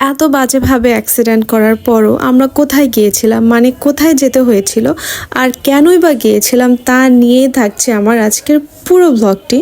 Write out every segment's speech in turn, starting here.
এত বাজেভাবে অ্যাক্সিডেন্ট করার পরও আমরা কোথায় গিয়েছিলাম? মানে কোথায় যেতে হয়েছিল? আর কেনই বা গিয়েছিলাম তা নিয়েই থাকছে আমার আজকের পুরো ব্লগটি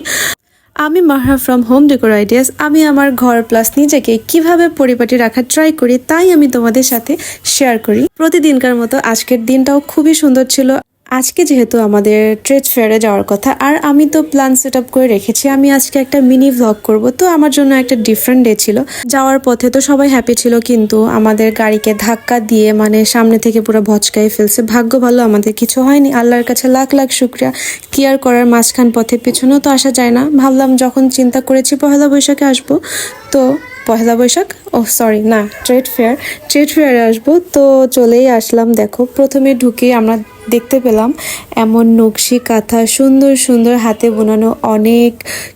আমি Mahra from home decor ideas আমি আমার ঘর প্লাস নিজেকে কীভাবে পরিপাটি রাখার ট্রাই করি, তাই আমি তোমাদের সাথে শেয়ার করি। প্রতিদিনকার মতো আজকের দিনটাও খুবই সুন্দর ছিল। আজকে যেহেতু আমাদের ট্রেড ফেয়ারে যাওয়ার কথা, আর আমি তো প্ল্যান সেট আপ করে রেখেছি, আমি আজকে একটা মিনি ভ্লগ করব। তো আমার জন্য একটা ডিফারেন্ট ডে ছিল। যাওয়ার পথে তো সবাই হ্যাপি ছিল, কিন্তু আমাদের গাড়িকে ধাক্কা দিয়ে মানে সামনে থেকে পুরো ভচকাই ফেলছে। ভাগ্য ভালো, আমাদের কিছু হয়নি। আল্লাহর কাছে লাখ লাখ শুক্রিয়া। কেয়ার করার মাঝখান পথে, পিছনেও তো আসা যায় না। ভাবলাম যখন চিন্তা করেছি, পহেলা বৈশাখে আসব। তো পহেলা বৈশাখ? ও সরি না ট্রেড ফেয়ার ট্রেড ফেয়ারে আসব। তো চলেই আসলাম, দেখো, প্রথমে ঢুকে আমরা দেখতে পেলাম এমন নকশি, কাঁথা, সুন্দর সুন্দর হাতে বোনানো অনেক,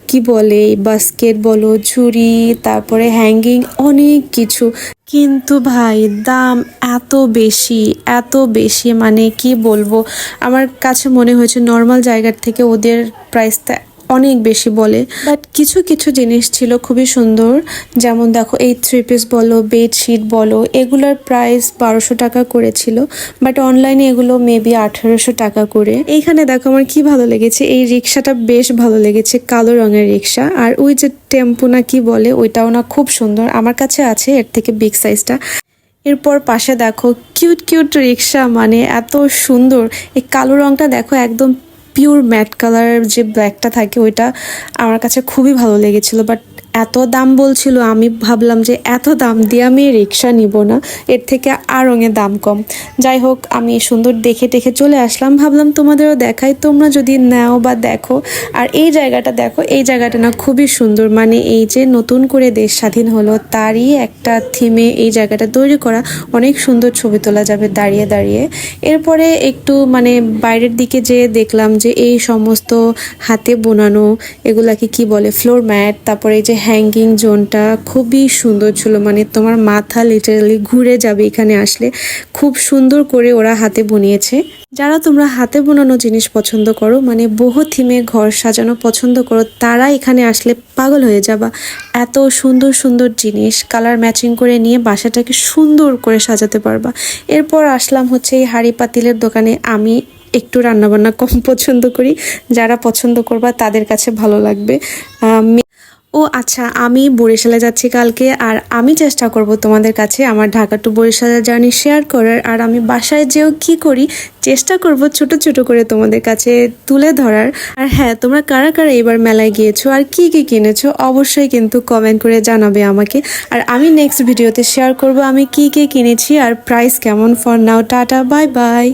কি বলে বাস্কেট বলো ঝুড়ি তারপরে হ্যাঙ্গিং অনেক কিছু। কিন্তু ভাই, দাম এত বেশি এত বেশি মানে কি বলব? আমার কাছে মনে হয়েছে নর্মাল জায়গার থেকে ওদের প্রাইসটা অনেক বেশি বলে। বাট কিছু কিছু জিনিস ছিল খুবই সুন্দর। যেমন দেখো, এই থ্রি পিস বলো বেডশিট বলো, এগুলোর প্রাইস বারোশো টাকা করেছিল। বাট অনলাইনে এগুলো মেবি আঠারোশো টাকা করে। এইখানে দেখো আমার কি ভালো লেগেছে। এই রিক্সাটা বেশ ভালো লেগেছে, কালো রঙের রিক্সা। আর ওই যে টেম্পু না কি বলে, ওইটাও না খুব সুন্দর। আমার কাছে আছে, এর থেকে বিগ সাইজটা এরপর পাশে দেখো কিউট কিউট রিক্সা মানে এত সুন্দর। এই কালো রংটা দেখো, একদম পিওর ম্যাট কালার যে ব্ল্যাকটা থাকে ওইটা আমার কাছে খুবই ভালো লেগেছিলো বাট এত দাম বলছিল, আমি ভাবলাম যে এত দাম দিয়ে আমি রিক্সা নিব না, এর থেকে আর রঙের দাম কম। যাই হোক, আমি সুন্দর দেখে টেখে চলে আসলাম, ভাবলাম তোমাদেরও দেখাই, তোমরা যদি নাও বা দেখো, আর এই জায়গাটা দেখো, এই জায়গাটা না খুবই সুন্দর মানে এই যে নতুন করে দেশ স্বাধীন হলো, তারই একটা থিমে এই জায়গাটা তৈরি করা, অনেক সুন্দর ছবি তোলা যাবে দাঁড়িয়ে দাঁড়িয়ে। এরপরে একটু মানে বাইরের দিকে যেয়ে দেখলাম যে এই সমস্ত হাতে বোনানো, এগুলাকে কি বলে ফ্লোর ম্যাট তারপরে এই যে হ্যাঙ্গিং জোনটা খুবই সুন্দর ছিল। মানে তোমার মাথা লিটারালি ঘুরে যাবে এখানে আসলে। খুব সুন্দর করে ওরা হাতে বুনিয়েছে। যারা তোমরা হাতে বোনানো জিনিস পছন্দ করো মানে বহু থিমে ঘর সাজানো পছন্দ করো, তারা এখানে আসলে পাগল হয়ে যাবা। এত সুন্দর সুন্দর জিনিস কালার ম্যাচিং করে নিয়ে বাসাটাকে সুন্দর করে সাজাতে পারবা। এরপর আসলাম হচ্ছে এই হাড়ি পাতিলের দোকানে। আমি একটু রান্নাবান্না কম পছন্দ করি। যারা পছন্দ করবা তাদের কাছে ভালো লাগবে। ও আচ্ছা আমি বরিশালে যাচ্ছি কালকে আর আমি চেষ্টা করব তোমাদের কাছে আমার ঢাকা টু বরিশালের জার্নি শেয়ার করার। আর আমি বাসায় যেও কি করি, চেষ্টা করব ছোট ছোট করে তোমাদের কাছে তুলে ধরার। আর হ্যাঁ তোমরা কারা কারা এবার মেলায় গিয়েছো আর কি কি কিনেছো অবশ্যই কিন্তু কমেন্ট করে জানাবে আমাকে। আর আমি নেক্সট ভিডিওতে শেয়ার করব আমি কি কি কিনেছি আর প্রাইস কেমন for now tata bye bye